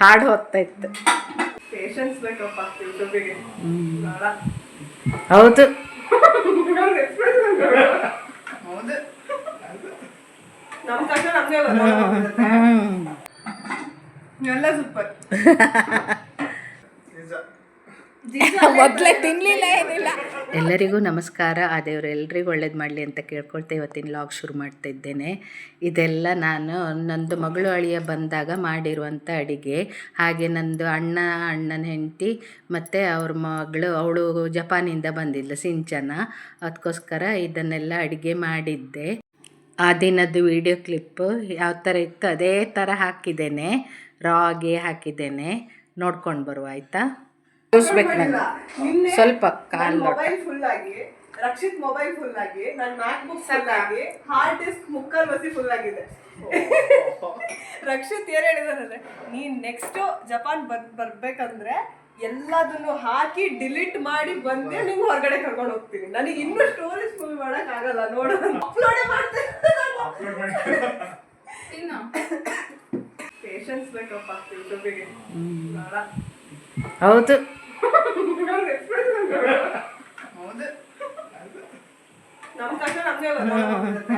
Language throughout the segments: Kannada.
ಹಾಡು ಹೋಗ್ತಾ ಇತ್ತು ಹೌದು. ಎಲ್ಲ ಸೂಪರ್ ಮೊದಲೇ ತಿನ್ಲಿಲ್ಲ ಏನಿಲ್ಲ. ಎಲ್ಲರಿಗೂ ನಮಸ್ಕಾರ. ಆ ದೇವರು ಎಲ್ರಿಗೂ ಒಳ್ಳೇದು ಮಾಡಲಿ ಅಂತ ಕೇಳ್ಕೊಳ್ತಾ ಇವತ್ತಿನ ಲಾಗ್ ಶುರು ಮಾಡ್ತಾ ಇದ್ದೇನೆ. ಇದೆಲ್ಲ ನಾನು ನಂದು ಮಗಳು ಅಳಿಯ ಬಂದಾಗ ಮಾಡಿರುವಂಥ ಅಡಿಗೆ. ಹಾಗೆ ನಂದು ಅಣ್ಣ ಅಣ್ಣನ ಹೆಂಡತಿ ಮತ್ತು ಅವ್ರ ಮಗಳು ಅವಳು ಜಪಾನಿಂದ ಬಂದಿದ್ಲು ಸಿಂಚನ. ಅದಕ್ಕೋಸ್ಕರ ಇದನ್ನೆಲ್ಲ ಅಡುಗೆ ಮಾಡಿದ್ದೆ. ಆ ದಿನದ್ದು ವಿಡಿಯೋ ಕ್ಲಿಪ್ ಯಾವ ಥರ ಇತ್ತು ಅದೇ ಥರ ಹಾಕಿದ್ದೇನೆ. ರಾಗೆ ಹಾಕಿದ್ದೇನೆ. ನೋಡ್ಕೊಂಡು ಬರುವ ಆಯಿತಾ? ತೋರಿಸ್ಬೇಕು ನಾನು. ಸ್ವಲ್ಪ ಕಾಲ್ ಮೊಬೈಲ್ ಫುಲ್ ಆಗಿ ರಕ್ಷಿತ್ ಮೊಬೈಲ್ ಫುಲ್ ಆಗಿ ನನ್ನ ಮ್ಯಾಕ್ ಬುಕ್ ಫುಲ್ ಆಗಿ ಹಾರ್ಡ್ ಡಿಸ್ಕ್ ಮುಕ್ಕಲ್ ಬಸಿ ಫುಲ್ ಆಗಿದೆ ರಕ್ಷಿತ್ ಏನ್ ಹೇಳಿದಾರೆ ನೀನ್ ನೆಕ್ಸ್ಟ್ ಜಪಾನ್ ಬರ್ ಬರ್ಬೇಕಂದ್ರೆ ಎಲ್ಲದನ್ನು ಹಾಕಿ ಡಿಲೀಟ್ ಮಾಡಿ ಬಂದೆ ನಿಮ್ಗೆ ಹೊರಗಡೆ ಕರ್ಕೊಂಡು ಹೋಗ್ತೀನಿ. ನನಗೆ ಇನ್ನೂ ಸ್ಟೋರೇಜ್ ಫುಲ್ ಮಾಡಕ್ ಆಗಲ್ಲ ನೋಡೋಣ ಅಪ್ಲೋಡೇ ಮಾಡ್ತೇನೆ. ಪೇಷನ್ಸ್ ಬೇಕಪ್ಪ ಯೂಟ್ಯೂಬಿಗೆ ಹೌದು ನಮ್ ಕಷ್ಟ ನಮ್ಗೆ ಗೊತ್ತಾಗುತ್ತೆ.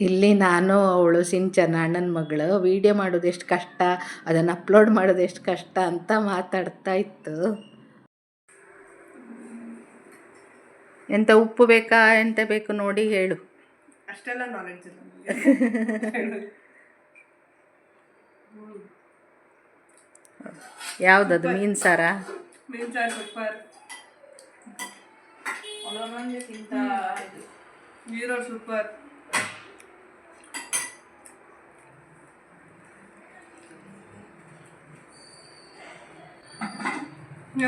ಇಲ್ಲಿ ನಾನು ಅವಳು ಸಿಂಚನ ಅಣ್ಣನ ಮಗಳು. ವಿಡಿಯೋ ಮಾಡೋದು ಎಷ್ಟು ಕಷ್ಟ ಅದನ್ನು ಅಪ್ಲೋಡ್ ಮಾಡೋದು ಎಷ್ಟು ಕಷ್ಟ ಅಂತ ಮಾತಾಡ್ತಾ ಇತ್ತು. ಎಂತ ಉಪ್ಪು ಬೇಕಾ ಎಂತ ಬೇಕು ನೋಡಿ ಹೇಳು. ಅಷ್ಟೆಲ್ಲ ನಾಲೆಡ್ಜ್ ಯಾವ್ದದು ಮೀನ್ ಸಾರ? ಮೀನ್ ಸಾರು ಸೂಪರ್. ಸೂಪರ್.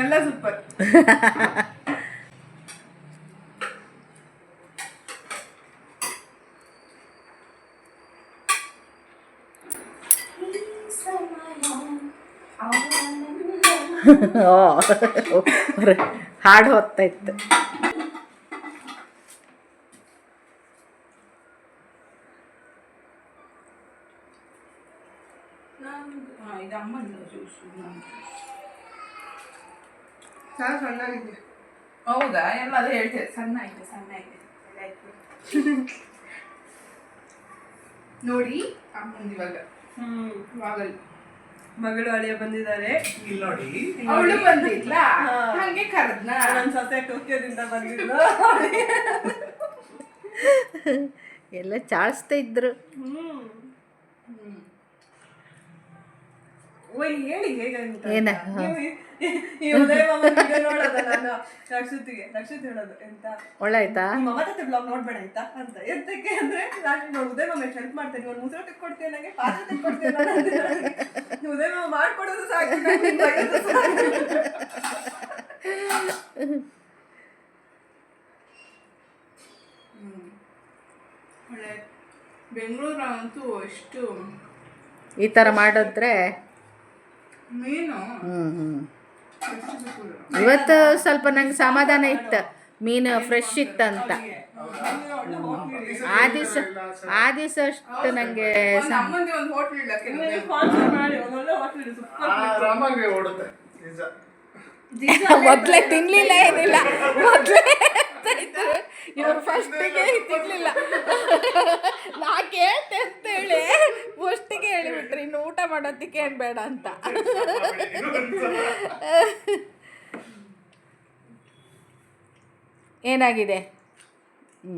ಎಲ್ಲ ಸೂಪರ್ ಓ ಹಾಡು ಹೋಗ್ತಾ ಇತ್ತು. ಸಾರು ಸಣ್ಣಾಗಿದ್ದೆ ಹೌದಾ? ಎಲ್ಲ ಅದೇ ಹೇಳ್ತೇವೆ ಸಣ್ಣ ಐತೆ ಸಣ್ಣ ಐತೆ ನೋಡಿ ಅಮ್ಮಂದು ಇವಾಗ. ಹ್ಮ್. ವಾಗಲ್ ಮಗಳು ಅಳಿಯ ಬಂದಿದ್ದಾರೆ. ಅವಳು ಬಂದಿಲ್ಲ. ಹಂಗೆ ಕರೆದ್ನ? ನನ್ನ ಸೊಸೆ ಟೋಕಿಯೋದಿಂದ ಬಂದಿದ್ದು ಎಲ್ಲ ಚಾಳಿಸ್ತಾ ಇದ್ರು. ಹ್ಮ್. ಓಯ್ ಹೇಳಿ ಹೇಗಂತ ಏನ? ಈ- ತರ ಉದಯ ಮಾಮ video ನೋಡೋದ ನಾನು ರಕ್ಷಿತಿಗೆ ರಕ್ಷಿತ್ ಹೇಳೋದು ಎಂತ? ಒಳ್ಳಾಯ್ತಾ? ನಿಮ್ಮ ಅವತ್ತೇ ಬ್ಲಾಗ್ ನೋಡ್ಬೇಡ ಆಯ್ತಾ ಅಂತ. ಎಂತಕ್ಕೆ ಅಂದ್ರೆ ನಾನು ನೋಡಿ ಉದಯ ಮಾಮ ಹೆಲ್ಪ್ ಮಾಡ್ತೇನೆ ಒಂದು ಮುಸುರು ತೆಕ್ಕೊಡ್ತೀಯ ನನಗೆ ಪಾತ್ರ ತೆಕ್ಕೊಡ್ತೀಯ ನಾನು ಉದಯ ಮಾಮ ಮಾಡ್ಕೊಡೋದು ಸಾಕು ನಂಗೆ ಬೈಯೋದು ಸಾಕು. ಒಳ್ಳೆ ಬೆಂಗಳೂರಂತೂ ಎಷ್ಟು ಈ ಥರ ಮಾಡಿದ್ರೆ ಮೀನು. ಹ್ಞೂ ಹ್ಞೂ ಎಷ್ಟು ಸಿಕ್ಕುದು. ಇವತ್ತು ಸ್ವಲ್ಪ ನಂಗೆ ಸಮಾಧಾನ ಇತ್ತು. ಮೀನು ಫ್ರೆಶ್ ಇತ್ತಂತ. ಆ ದಿವಸ ಆ ದಿವಸ ಅಷ್ಟು ನನಗೆ ಒಂದ್ ತಿನ್ಲಿಲ್ಲ ಏನಿಲ್ಲ. ಮೊದಲೇ ತಿನ್ನಲಿಲ್ಲ ಇದ್ದಾರೆ ಇವರು ಫಸ್ಟಿಗೆ ತಿನ್ನಲಿಲ್ಲ ನಾ ಕೇಳ್ತೆ ಅಂತೇಳಿ. ಫಸ್ಟಿಗೆ ಹೇಳಿಬಿಟ್ರಿ ಇನ್ನು ಊಟ ಮಾಡೋದಕ್ಕೆ ಏನು ಬೇಡ ಅಂತ. ಏನಾಗಿದೆ? ಹ್ಞೂ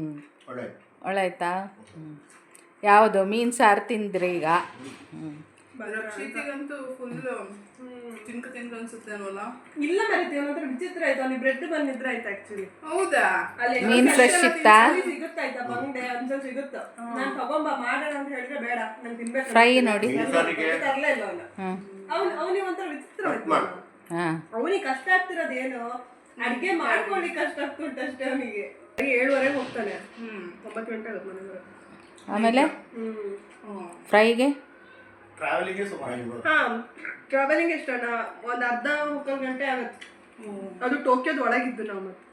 ಒಳ್ಳೆ ಒಳ್ಳಾಯ್ತಾ ಹ್ಞೂ ಯಾವುದು? ಮೀನು ಸಾರು ತಿಂದ್ರಿ ಈಗ? ಹ್ಞೂ ರಕ್ಷಿತಿಗಂತೂ ಫುಲ್ ತಿನ್ಕ ತಿನ್ಕ ಅನ್ಸುತ್ತೆ ಅಲ್ವಲ್ಲ ಇಲ್ಲ ಮರಿತಿ ಅವನ ವಿಚಿತ್ರ ಆಯ್ತು. ಅಲ್ಲಿ ಬ್ರೆಡ್ ಬಂದಿದ್ರೆ ಆಯ್ತು ಆಕ್ಚುಲಿ ಹೌದಾ? ನೀನ್ ಫ್ರೆಶ್ fresh ಸಿಗುತ್ತೆ ಆಯ್ತಾ? ಬಂಗಡೆ ಅಂಜಲ್ ಸಿಗುತ್ತೆ? ನಾನ್ ತಗೊಂಬ ಮಾಡೋಣ ಅಂತ ಹೇಳಿದ್ರೆ ಬೇಡ. ನನ್ ತಿನ್ಬೇಕು ಫ್ರೈ ನೋಡಿ. ತರ್ಲೇ ಇಲ್ಲ ಅವನು. ಅವನಿಗೆ ಒಂಥರ ವಿಚಿತ್ರ. ಹಾಂ. ಅವನಿಗೆ ಕಷ್ಟ ಆಗ್ತಿರೋದೇನು ಅಡ್ಗೆ ಮಾಡ್ಕೊಳ್ಳಿ ಕಷ್ಟ ಆಗ್ತುಂಟು ಅಷ್ಟೇ ಅವನಿಗೆ. ಏಳುವರೆಗೆ ಹೋಗ್ತಾನೆ. ಹ್ಮ್. ಒಂಬತ್ತು ಗಂಟೆ ಆಗುತ್ತೆ ಮನೆಗೆ. ಆಮೇಲೆ. ಫ್ರೈಗೆ ಹಾ ಟ್ರಾವೆಲಿಂಗ್ ಎಷ್ಟಣ್ಣ ಒಂದು ಅರ್ಧ ಮುಕ್ಕಾಲು ಗಂಟೆ ಆಗತ್ತೆ. ಅದು ಟೋಕಿಯೋದ ಒಳಗಿದ್ದು ನಾವು ಮತ್ತೆ.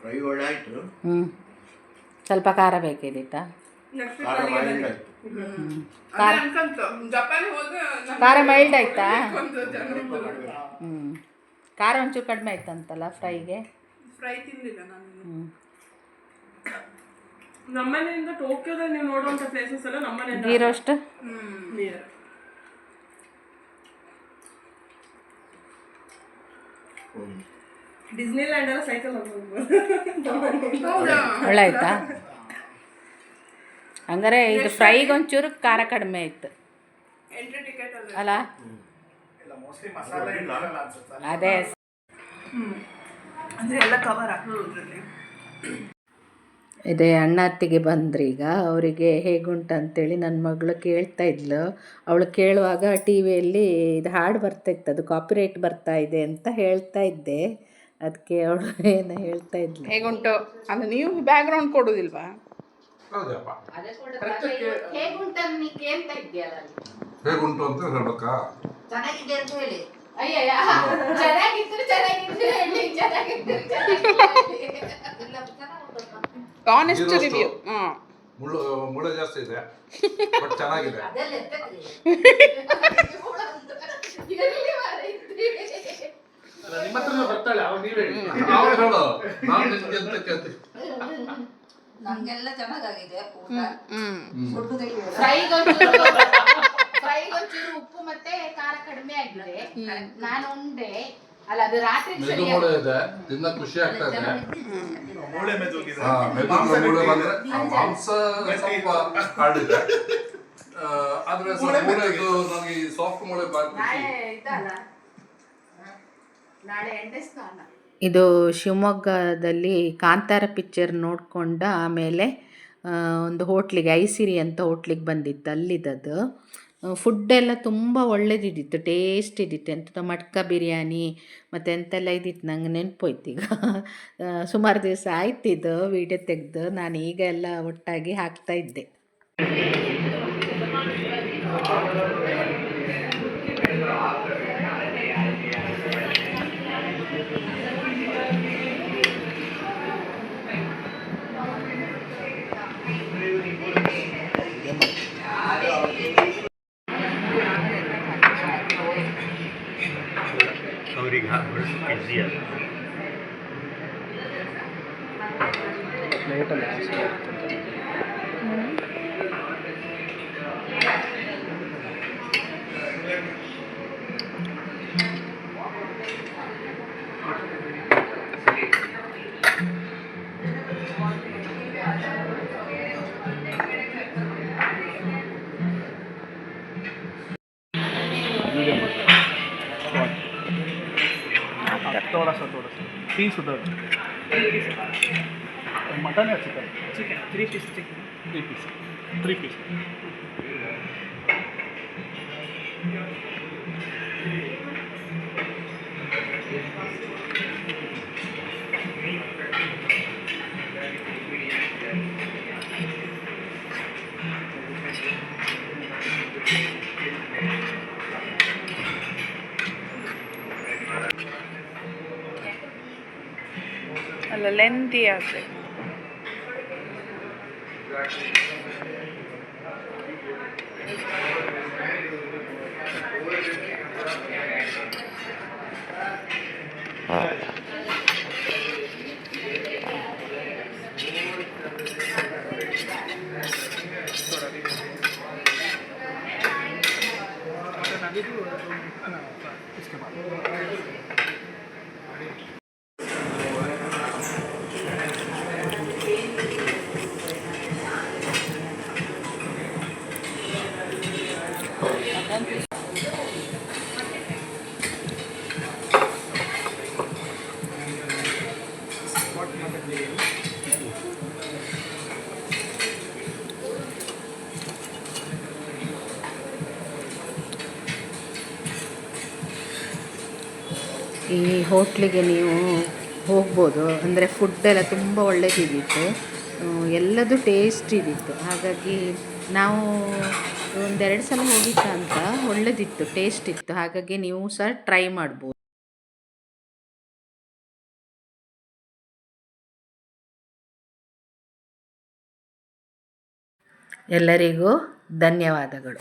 ಫ್ರೈ ಹ್ಞೂ ಸ್ವಲ್ಪ ಖಾರ ಬೇಕಿದ್ದಿತ್ತಾ ನೆಕ್ಸ್ಟ್ ಖಾರ ಮೈಲ್ಡ್ ಆಯ್ತು. ಅದೇ ಜಪಾನ್ ಹೋದ್ರೆ ನಮ್ಗೆ ಖಾರ ಮೈಲ್ಡ್ ಆಯ್ತಾ? ಒಂದು ಹ್ಞೂ ಖಾರ ಒಂಚೂರು ಕಡಿಮೆ ಆಯ್ತಂತಲ್ಲ ಫ್ರೈಗೆ ಫ್ರೈ ತಿಂದಿಲ್ಲ ನಾನು ಹ್ಞೂ ನಮ್ಮನೆಯಿಂದ ಟೋಕಿಯೋದಲ್ಲಿ ನೀವು ನೋಡುವಂತ ಪ್ಲೇಸಸ್ ಎಲ್ಲ ನಮ್ಮನೆ ಗೀ ಅಷ್ಟು. ಹ್ಮ್. ಡಿಸ್ನಿಲ್ಯಾಂಡ್ ಎಲ್ಲ ಸೈಕಲ್ ಒಳ್ಳೆ ಆಯ್ತಾ? ಹಂಗಾರೆ ಇದು ಫ್ರೈಗೆ ಒಂಚೂರು ಖಾರ ಕಡಿಮೆ ಆಯ್ತು ಎಂಟ್ರಿ ಟಿಕೆಟ್ ಅಲ್ಲ. ಅಲ್ಲ? ಇಲ್ಲ ಮೋಸ್ಟ್ಲಿ ಮಸಾಲೆ ಇರಲ್ಲ ಅನ್ಸುತ್ತೆ. ಅದೇ. ಹ್ಮ್. ಅಂದ್ರೆ ಎಲ್ಲ ಕವರ್ ಆಗ್ತದ್ರಲ್ಲಿ ಇದೇ ಅಣ್ಣ ಅತ್ತಿಗೆ ಬಂದ್ರಿ ಈಗ ಅವರಿಗೆ ಹೇಗುಂಟು ಅಂತೇಳಿ ನನ್ನ ಮಗಳು ಕೇಳ್ತಾ ಇದ್ಲು. ಅವಳು ಕೇಳುವಾಗ ಟಿ ವಿಯಲ್ಲಿ ಇದು ಹಾಡು ಬರ್ತಾ ಇತ್ತು ಅದು ಕಾಪಿರೈಟ್ ಬರ್ತಾ ಇದೆ ಅಂತ ಹೇಳ್ತಾ ಇದ್ದೆ. ಅದಕ್ಕೆ ಅವಳು ಏನು ಹೇಳ್ತಾ ಇದ್ಲು. ಹೇಗುಂಟು? ಅಂದ್ರೆ ನೀವು ಬ್ಯಾಕ್ಗ್ರೌಂಡ್ ಕೊಡೋದಿಲ್ವಾ? ಹೌದಪ್ಪ. ಹೇಗುಂಟು ಅಂತ ಹೇಳ್ಬೇಕಾ ಚೆನ್ನಾಗಿದೆ ಅಂತ ಹೇಳಿ. ಅಯ್ಯಯ್ಯ. ಚೆನ್ನಾಗಿದ್ರು ಹೇಳಿ ಆನೆಸ್ಟ್ ರಿವ್ಯೂ ಹ್ಮ್ ಮುಳ್ಳು ಮುಳ್ಳು ಜಾಸ್ತಿ ಇದೆ ಬಟ್ ಚೆನ್ನಾಗಿದೆ. ನಿಮ್ಮ ಹತ್ರನೇ ಬರ್ತಾಳೆ ಅವಾಗ ನೀವೇ ಹೇಳಿ. ನಾವು ಹೇಳು ನಾನು ನಿನ್ಗೆ ಅಂತ ಕೇಳ್ತೀನಿ ನಮ್ಗೆಲ್ಲ ಚೆನ್ನಾಗಾಗಿದೆ ಊಟ. ಹ್ಮ್ ಫುಡ್ ತೆಗಿಯೋದು ಫ್ರೈಗೊಂಚೂರು ಫ್ರೈಗೊಂಚೂರು ಉಪ್ಪು ಮತ್ತೆ ಖಾರ ಕಡಿಮೆ ಆಗಿದೆ. ನಾನು ಉಂಡೆ ಅಲ್ಲ ಅದು ರಾತ್ರಿ ಮೆದು ಮೂಳೆ ಇದೆ ತಿನ್ನ ಖುಷಿ ಆಗ್ತಾ ಇದೆ. ಮೂಳೆ ಮೆದುಗಿದೆ ಹಾ, ಮೆದು ಮೂಳೆ ಬಂದ್ರೆ ಆ ಮಾಂಸ ಸ್ವಲ್ಪ ಹಾರ್ಡ್ ಇದೆ ಆ, ಆದ್ರೆ ಸ್ವಲ್ಪ ಮೂಳೆದು ನನಗೆ ಈ ಸಾಫ್ಟ್ ಮೂಳೆ ಬಾರಿ ಖುಷಿ. ಇದು ಶಿವಮೊಗ್ಗದಲ್ಲಿ ಕಾಂತಾರ ಪಿಕ್ಚರ್ ನೋಡಿಕೊಂಡ ಆಮೇಲೆ ಒಂದು ಹೋಟ್ಲಿಗೆ ಐಸಿರಿ ಅಂತ ಹೋಟ್ಲಿಗೆ ಬಂದಿತ್ತು. ಅಲ್ಲಿದ್ದದು. ಫುಡ್ ಎಲ್ಲ ತುಂಬ ಒಳ್ಳೇದಿದ್ದಿತ್ತು ಟೇಸ್ಟ್ ಇದ್ದಿತ್ತು. ಎಂತ ಮಟ್ಕ ಬಿರಿಯಾನಿ, ಮತ್ತು ಎಂತೆಲ್ಲ ಇದ್ದಿತ್ತು ನಂಗೆ ನೆನಪೋಯ್ತು ಈಗ. ಸುಮಾರು ದಿವಸ ಆಯ್ತು ಇದು ವೀಡಿಯೋ ತೆಗೆದು, ನಾನು ಈಗ ಎಲ್ಲ ಒಟ್ಟಾಗಿ ಹಾಕ್ತಾ ಇದ್ದೆ ಅವ್ರಿಗೆ ಹಾಕ್ಬಿಟ್ಟು ಈಸಿ ಅದು थोड़ा तीन सौ दस मटन या chicken chicken three piece chicken three piece three piece Belén Díaz. Gracias. ಈ ಹೋಟ್ಲಿಗೆ ನೀವು ಹೋಗ್ಬೋದು. ಅಂದರೆ ಫುಡ್ ಎಲ್ಲ ತುಂಬ ಒಳ್ಳೆಯದಿದ್ದಿತ್ತು ಎಲ್ಲದೂ ಟೇಸ್ಟ್ ಇದ್ದಿತ್ತು ಹಾಗಾಗಿ ನಾವು ಒಂದೆರಡು ಸಲ ಹೋಗಿದ್ದ ಅಂತ ಒಳ್ಳೆದಿತ್ತು ಟೇಸ್ಟ್ ಇತ್ತು. ಹಾಗಾಗಿ ನೀವು ಸಹ ಟ್ರೈ ಮಾಡ್ಬೋದು. ಎಲ್ಲರಿಗೂ ಧನ್ಯವಾದಗಳು.